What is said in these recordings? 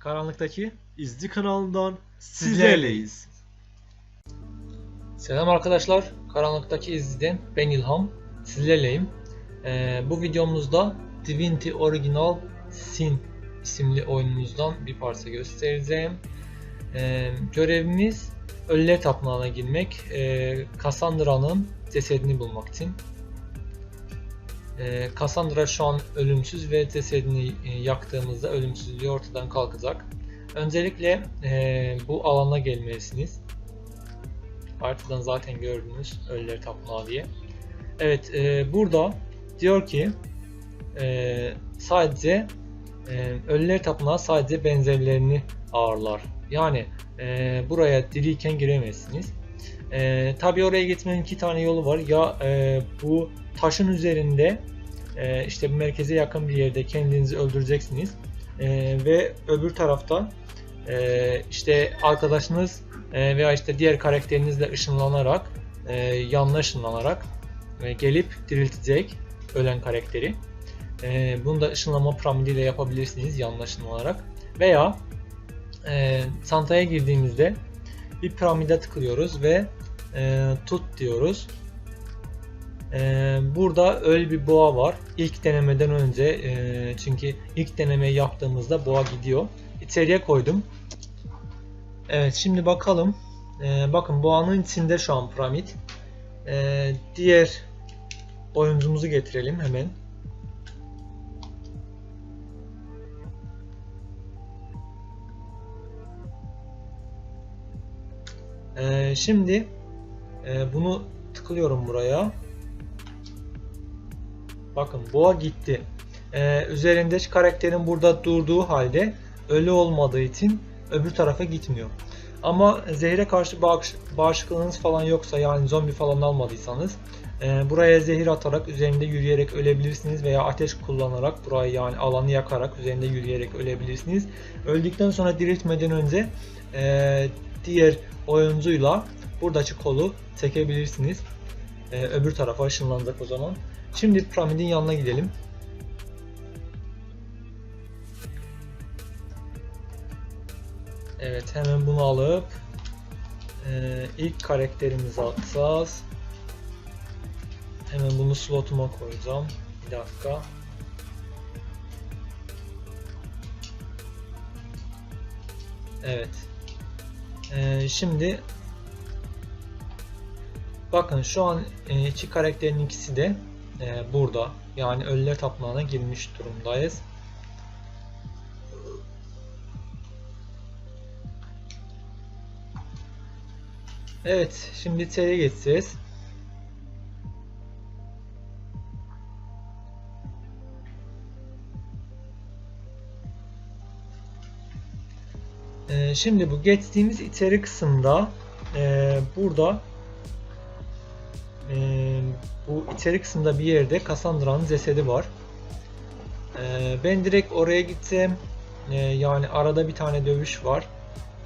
Karanlıktaki İzci kanalından sizlerleyiz. Selam arkadaşlar. Karanlıktaki izliden ben İlham. Sizlerleyim. Ee, bu videomuzda Divinity Original Sin isimli oyunumuzdan bir parça göstereceğim. Ee, görevimiz Ölüler Tapınağı'na girmek. Ee, Cassandra'nın cesedini bulmak için. Ee, Cassandra şu an ölümsüz ve cesedini e, yaktığımızda ölümsüzlüğü ortadan kalkacak. Öncelikle e, bu alana gelmelisiniz. Haritadan zaten gördünüz Ölüler Tapınağı diye. Evet e, burada diyor ki e, sadece e, Ölüler Tapınağı sadece benzerlerini ağırlar. Yani e, buraya diriyken giremezsiniz. E, Tabi oraya gitmenin iki tane yolu var. Ya e, bu taşın üzerinde e, işte merkeze yakın bir yerde kendinizi öldüreceksiniz. E, ve öbür taraftan e, işte arkadaşınız e, veya işte diğer karakterinizle ışınlanarak e, yanına ışınlanarak e, gelip diriltecek ölen karakteri. E, bunu da ışınlama piramidiyle yapabilirsiniz yanına ışınlanarak. Veya e, çantaya girdiğimizde bir piramide tıklıyoruz ve e, tut diyoruz. E, burada öyle bir boğa var. İlk denemeden önce e, çünkü ilk denemeyi yaptığımızda boğa gidiyor. İçeriye koydum. Evet şimdi bakalım. Ee, bakın boğanın içinde şu an piramit. Ee, diğer oyuncumuzu getirelim hemen. Ee, şimdi e, bunu tıklıyorum buraya. Bakın boğa gitti. Ee, üzerindeki karakterin burada durduğu halde ölü olmadığı için öbür tarafa gitmiyor. Ama zehre karşı bağış, bağışıklığınız falan yoksa yani zombi falan almadıysanız e, buraya zehir atarak üzerinde yürüyerek ölebilirsiniz veya ateş kullanarak burayı yani alanı yakarak üzerinde yürüyerek ölebilirsiniz. Öldükten sonra diriltmeden önce e, diğer oyuncuyla buradaki kolu çekebilirsiniz. E, öbür tarafa ışınlanacak o zaman. Şimdi piramidin yanına gidelim. Evet hemen bunu alıp e, ilk karakterimizi atacağız. Hemen bunu slotuma koyacağım. Bir dakika. Evet. E, şimdi bakın şu an e, iki karakterin ikisi de e, burada. Yani Ölüler Tapınağı'na girmiş durumdayız. Evet, şimdi içeriye geçeceğiz. Ee, şimdi bu geçtiğimiz içeri kısımda e, burada e, bu içeri kısımda bir yerde Cassandra'nın cesedi var. E, ben direkt oraya gideceğim. E, yani arada bir tane dövüş var.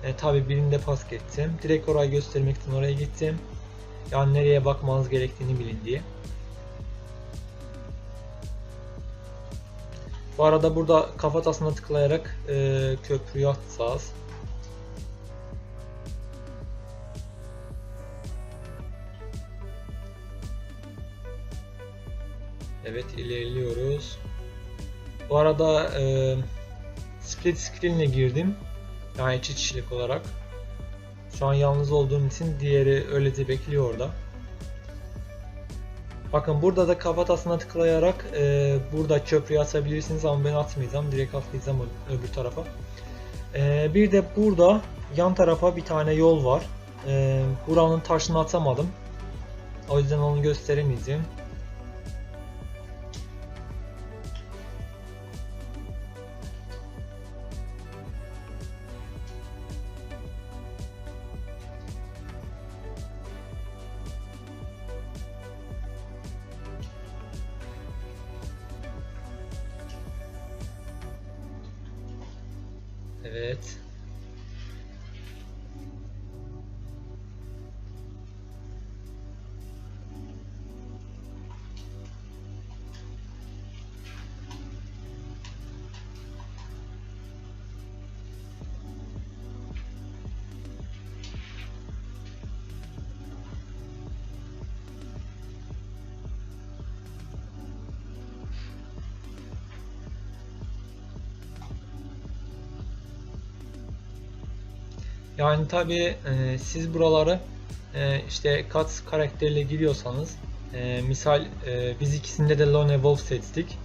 E, tabi birinde pas geçeceğim. Direkt orayı göstermek için oraya gideceğim. Yani nereye bakmanız gerektiğini bilin diye. Bu arada burada kafatasına tıklayarak e, köprüyü atacağız. Evet ilerliyoruz. Bu arada e, split screen'e girdim. Yani çift kişilik olarak. Şu an yalnız olduğum için diğeri öylece bekliyor orada. Bakın burada da kafatasına tıklayarak e, burada köprüyü atabilirsiniz ama ben atmayacağım. Direkt atlayacağım öbür tarafa. E, bir de burada yan tarafa bir tane yol var. E, buranın taşını atamadım. O yüzden onu gösteremeyeceğim. Evet. Yani tabi e, siz buraları e, işte kat karakteriyle giriyorsanız e, misal e, biz ikisinde de Lone Wolf seçtik.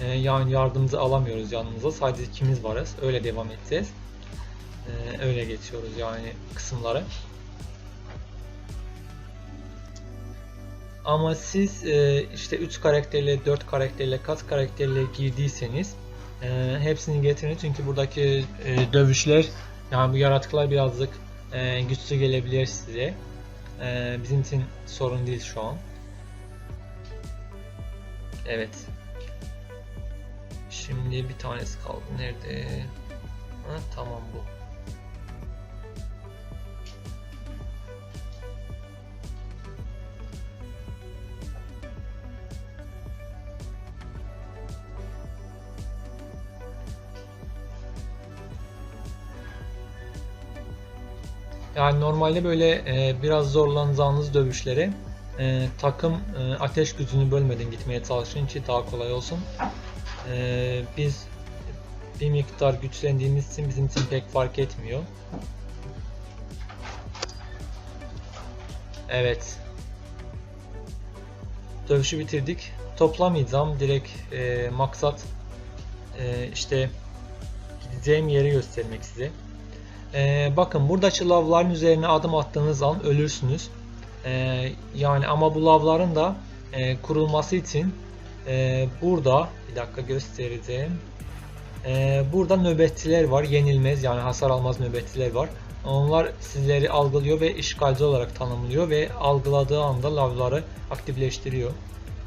E, yani yardımcı alamıyoruz yanımıza. Sadece ikimiz varız. Öyle devam edeceğiz. E, öyle geçiyoruz yani kısımları. Ama siz e, işte 3 karakterle, 4 karakterle, kat karakterle girdiyseniz e, hepsini getirin çünkü buradaki e, dövüşler yani bu yaratıklar birazcık e, güçlü gelebilir size. E, bizim için sorun değil şu an. Evet. Şimdi bir tanesi kaldı. Nerede? Ha, tamam bu. Yani normalde böyle e, biraz zorlanacağınız dövüşleri e, takım e, ateş gücünü bölmeden gitmeye çalışın ki daha kolay olsun. E, biz bir miktar güçlendiğimiz için bizim için pek fark etmiyor. Evet. Dövüşü bitirdik. Toplamayacağım. Direkt e, maksat e, işte gideceğim yeri göstermek size. Ee, bakın buradaki lavların üzerine adım attığınız an ölürsünüz. Ee, yani ama bu lavların da e, kurulması için e, burada bir dakika göstereceğim. Ee, burada nöbetçiler var. Yenilmez yani hasar almaz nöbetçiler var. Onlar sizleri algılıyor ve işgalci olarak tanımlıyor ve algıladığı anda lavları aktifleştiriyor.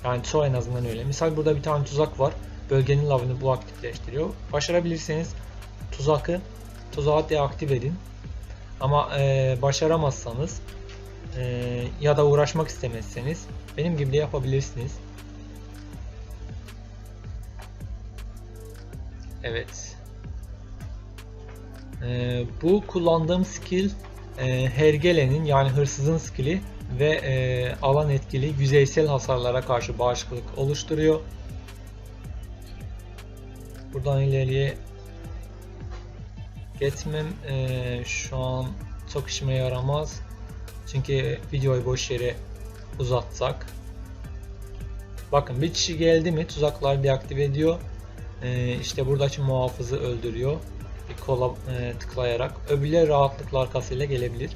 Yani çoğu en azından öyle. Misal burada bir tane tuzak var. Bölgenin lavını bu aktifleştiriyor. Başarabilirseniz tuzakı tuzağı deaktif edin. Ama e, başaramazsanız e, ya da uğraşmak istemezseniz benim gibi de yapabilirsiniz. Evet. E, bu kullandığım skill e, Hergele'nin yani hırsızın skilli ve e, alan etkili yüzeysel hasarlara karşı bağışıklık oluşturuyor. Buradan ileriye Geçmem eee, şu an çok işime yaramaz. Çünkü videoyu boş yere uzatsak. Bakın bir kişi geldi mi tuzaklar deaktive ediyor. Eee işte buradaki muhafızı öldürüyor. Bir kola eee, tıklayarak. Öbürleri rahatlıkla arkasıyla gelebilir.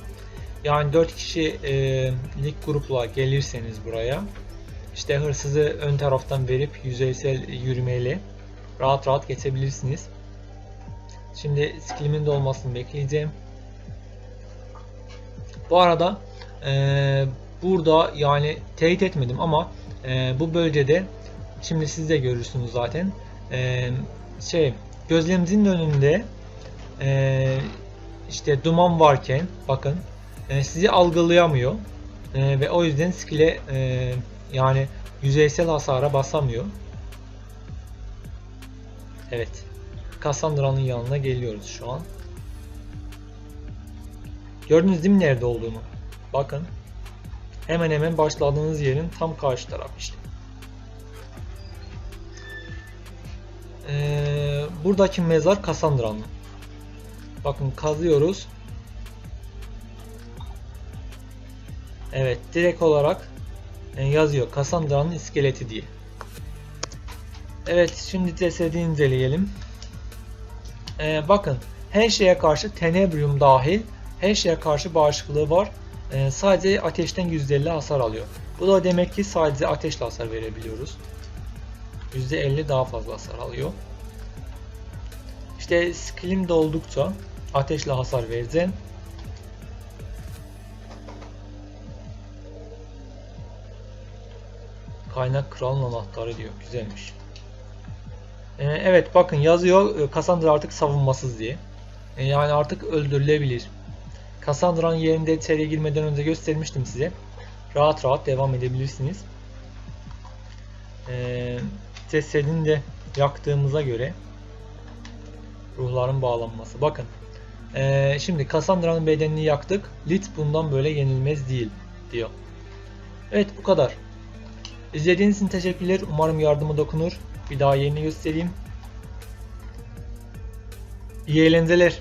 Yani 4 kişilik grupla gelirseniz buraya işte hırsızı ön taraftan verip yüzeysel yürümeyle rahat rahat geçebilirsiniz. Şimdi skillimin dolmasını bekleyeceğim. Bu arada e, burada yani teyit etmedim ama e, bu bölgede şimdi siz de görürsünüz zaten e, şey gözlemimizin önünde e, işte duman varken bakın e, sizi algılayamıyor e, ve o yüzden skill'e e, yani yüzeysel hasara basamıyor. Evet. Cassandra'nın yanına geliyoruz şu an. Gördünüz değil mi nerede olduğunu? Bakın. Hemen hemen başladığınız yerin tam karşı taraf işte. Ee, buradaki mezar Cassandra'nın. Bakın kazıyoruz. Evet direkt olarak e, yazıyor Cassandra'nın iskeleti diye. Evet şimdi cesedi inceleyelim. Ee, bakın her şeye karşı Tenebrium dahil her şeye karşı bağışıklığı var. Ee, sadece ateşten %50 hasar alıyor. Bu da demek ki sadece ateşle hasar verebiliyoruz. %50 daha fazla hasar alıyor. İşte skillim doldukça ateşle hasar vereceğim. Kaynak kralın anahtarı diyor. Güzelmiş. Ee, evet bakın yazıyor e, Cassandra artık savunmasız diye. Ee, yani artık öldürülebilir. Cassandra'nın yerinde içeriye girmeden önce göstermiştim size. Rahat rahat devam edebilirsiniz. Cesedini de yaktığımıza göre ruhların bağlanması. Bakın. Ee, şimdi Cassandra'nın bedenini yaktık. Lit bundan böyle yenilmez değil diyor. Evet bu kadar. İzlediğiniz için teşekkürler. Umarım yardımı dokunur. Bir daha yerini göstereyim. İyi eğlenceler.